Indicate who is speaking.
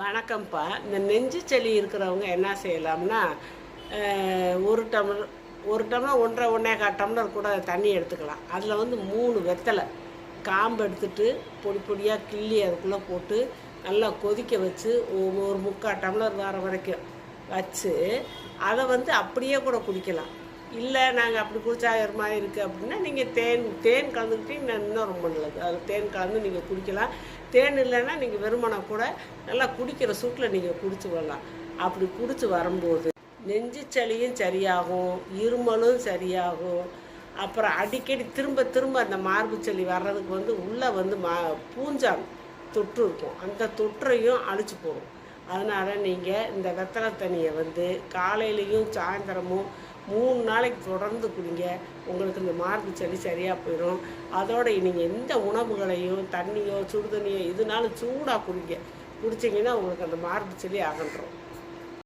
Speaker 1: வணக்கம்ப்பா. இந்த நெஞ்சு சளி இருக்கிறவங்க என்ன செய்யலாம்னா ஒரு டம்ளர் ஒரு டம்ளர் ஒன்றரை ஒன்றே கால் டம்ளர் கூட தண்ணி எடுத்துக்கலாம். அதில் வந்து மூணு வெத்தலை காம்பு எடுத்துட்டு பொடி பொடியாக கிள்ளி அதுக்குள்ளே போட்டு நல்லா கொதிக்க வச்சு ஒரு முக்கால் டம்ளர் வர வரைக்கும் வச்சு அதை வந்து அப்படியே கூட குடிக்கலாம். இல்லை நாங்கள் அப்படி குடித்தா ஒரு மாதிரி இருக்குது அப்படின்னா நீங்கள் தேன் தேன் கலந்துக்கிட்டீங்கன்னா இன்னும் ரொம்ப நல்லது. அதில் தேன் கலந்து நீங்கள் குடிக்கலாம். தேன் இல்லைன்னா நீங்கள் வெறுமனை கூட நல்லா குடிக்கிற சூட்டில் நீங்கள் குடிச்சு வரலாம் அப்படி குடிச்சு வரும்போது நெஞ்சு சளியும் சரியாகும் இருமலும் சரியாகும். அப்புறம் அடிக்கடி திரும்ப திரும்ப அந்த மார்பு சளி வர்றதுக்கு வந்து உள்ளே வந்து மா பூஞ்சான் தொற்று இருக்கும். அந்த தொற்றையும் அழிச்சு போகும் அதனால் நீங்கள் இந்த வெத்தலை தண்ணியை வந்து காலையிலையும் சாயந்தரமும் மூணு நாளைக்கு தொடர்ந்து குடிங்க. உங்களுக்கு இந்த மார்பு சளி சரியாக போயிடும் அதோட நீங்கள் எந்த உணவுகளையும் தண்ணியோ சுடுதண்ணியோ எதுனாலும் சூடாக குடிங்க. குடிச்சிங்கன்னா உங்களுக்கு அந்த மார்பு சளி அகன்றும்.